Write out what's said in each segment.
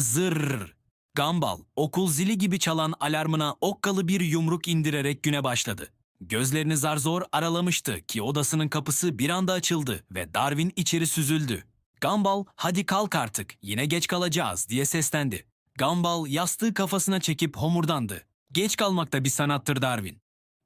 Zırr. Gumball, okul zili gibi çalan alarmına okkalı bir yumruk indirerek güne başladı. Gözlerini zar zor aralamıştı ki odasının kapısı bir anda açıldı ve Darwin içeri süzüldü. Gumball, hadi kalk artık, yine geç kalacağız diye seslendi. Gumball yastığı kafasına çekip homurdandı. Geç kalmak da bir sanattır Darwin.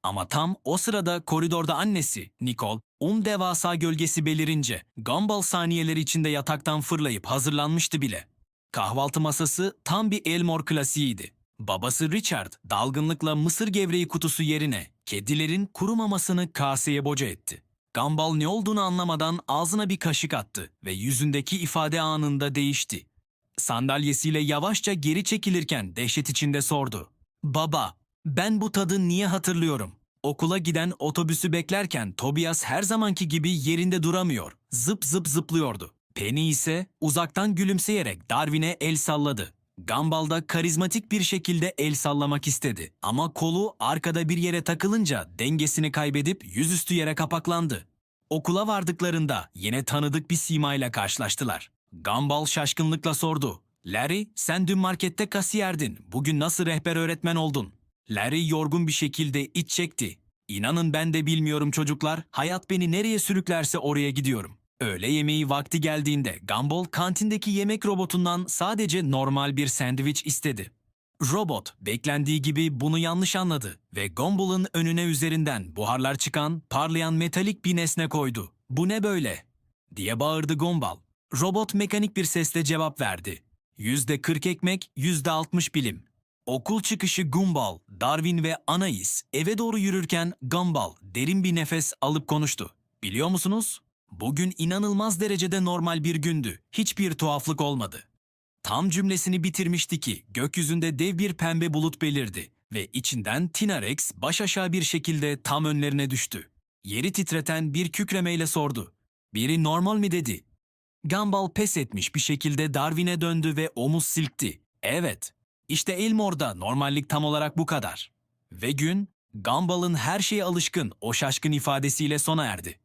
Ama tam o sırada koridorda annesi, Nicole, un devasa gölgesi belirince Gumball saniyeleri içinde yataktan fırlayıp hazırlanmıştı bile. Kahvaltı masası tam bir Elmore klasiğiydi. Babası Richard dalgınlıkla mısır gevreği kutusu yerine kedilerin kuru mamasını kaseye boca etti. Gumball ne olduğunu anlamadan ağzına bir kaşık attı ve yüzündeki ifade anında değişti. Sandalyesiyle yavaşça geri çekilirken dehşet içinde sordu. Baba, ben bu tadı niye hatırlıyorum? Okula giden otobüsü beklerken Tobias her zamanki gibi yerinde duramıyor. Zıp zıp zıplıyordu. Penny ise uzaktan gülümseyerek Darwin'e el salladı. Gumball da karizmatik bir şekilde el sallamak istedi. Ama kolu arkada bir yere takılınca dengesini kaybedip yüzüstü yere kapaklandı. Okula vardıklarında yine tanıdık bir simayla karşılaştılar. Gumball şaşkınlıkla sordu. Larry, sen dün markette kasiyerdin. Bugün nasıl rehber öğretmen oldun? Larry yorgun bir şekilde iç çekti. İnanın ben de bilmiyorum çocuklar. Hayat beni nereye sürüklerse oraya gidiyorum. Öğle yemeği vakti geldiğinde Gumball kantindeki yemek robotundan sadece normal bir sandviç istedi. Robot beklendiği gibi bunu yanlış anladı ve Gumball'ın önüne üzerinden buharlar çıkan parlayan metalik bir nesne koydu. Bu ne böyle? diye bağırdı Gumball. Robot mekanik bir sesle cevap verdi. Yüzde 40 ekmek, yüzde 60 bilim. Okul çıkışı Gumball, Darwin ve Anais eve doğru yürürken Gumball derin bir nefes alıp konuştu. Biliyor musunuz? Bugün inanılmaz derecede normal bir gündü. Hiçbir tuhaflık olmadı. Tam cümlesini bitirmişti ki gökyüzünde dev bir pembe bulut belirdi ve içinden Tina Rex baş aşağı bir şekilde tam önlerine düştü. Yeri titreten bir kükremeyle sordu. Biri normal mi dedi. Gumball pes etmiş bir şekilde Darwin'e döndü ve omuz silkti. Evet, işte Elmore'da normallik tam olarak bu kadar. Ve gün, Gumball'ın her şeye alışkın o şaşkın ifadesiyle sona erdi.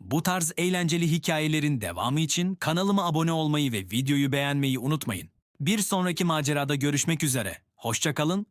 Bu tarz eğlenceli hikayelerin devamı için kanalıma abone olmayı ve videoyu beğenmeyi unutmayın. Bir sonraki macerada görüşmek üzere. Hoşçakalın,